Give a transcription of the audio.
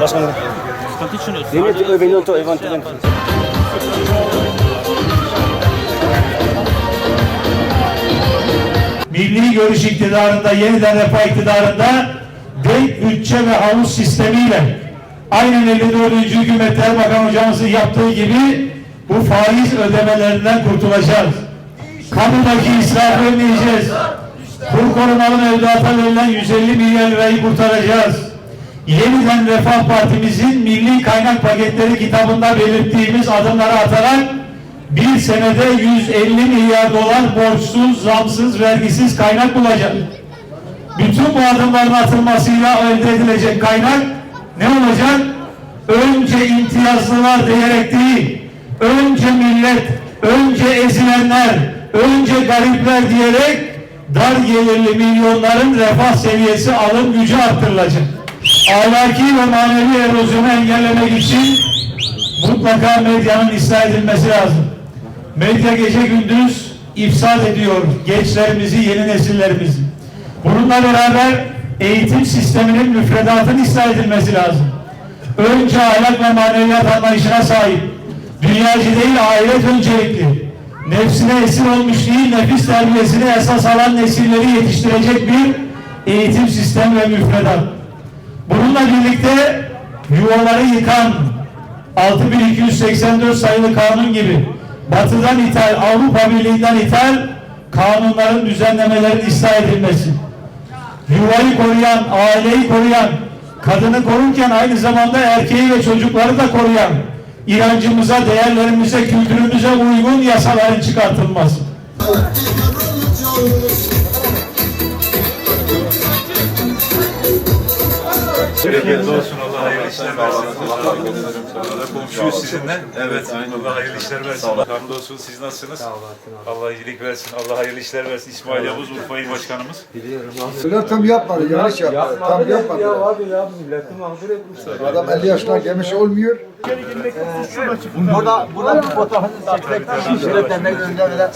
Başkanım. Niente venuto eventualmente. Milli Görüş iktidarında, yeniden refah iktidarında denk bütçe ve havuz sistemiyle aynen 54. hükümetler bakan hocamızın yaptığı gibi bu faiz ödemelerinden kurtulacağız. Kamudaki israfı önleyeceğiz. Kur korumalı mevduata verilen 150 milyar lirayı kurtaracağız. Yeniden Refah Partimizin milli kaynak paketleri kitabında belirttiğimiz adımları atarak bir senede 150 milyar dolar borçsuz, zamsız, vergisiz kaynak bulacak. Bütün bu adımların atılmasıyla elde edilecek kaynak ne olacak? Önce imtiyazlılar diyerek değil, önce millet, önce ezilenler, önce garipler diyerek dar gelirli milyonların refah seviyesi alım gücü arttırılacak. Ahlaki ve manevi erozyonu engellemek için mutlaka medyanın ıslah edilmesi lazım. Medya gece gündüz ifsad ediyor gençlerimizi, yeni nesillerimizi. Bununla beraber eğitim sisteminin müfredatının ıslah edilmesi lazım. Önce ahlak ve maneviyat anlayışına sahip, dünyacı değil ahiret öncelikli, nefsine esir olmuş değil nefis terbiyesine esas alan nesilleri yetiştirecek bir eğitim sistemi ve müfredat. Bununla birlikte yuvaları yıkan 6284 sayılı kanun gibi batıdan ithal, Avrupa Birliği'nden ithal kanunların düzenlemelerin ıslah edilmesi. Yuvayı koruyan, aileyi koruyan, kadını korurken aynı zamanda erkeği ve çocukları da koruyan, inancımıza, değerlerimize, kültürümüze uygun yasaların çıkartılması. Bereketli olsun. Allah hayırlı işler versin. Allah komşuyuz sizinle. Evet. Allah hayırlı işler versin. Hamdolsun. Siz nasılsınız? Allah iyilik versin. Allah hayırlı işler versin. İsmail Yavuz Urfa İl Başkanımız. Öyle tam yapmadı, yanlış yaptı. Tam yapmadı. Ya abi ya milleti mağdur etmişler. Adam 50 yaşına gelmiş olmuyor. Burada burada bir fotoğrafını çekmek. Şöyle demek önünde böyle.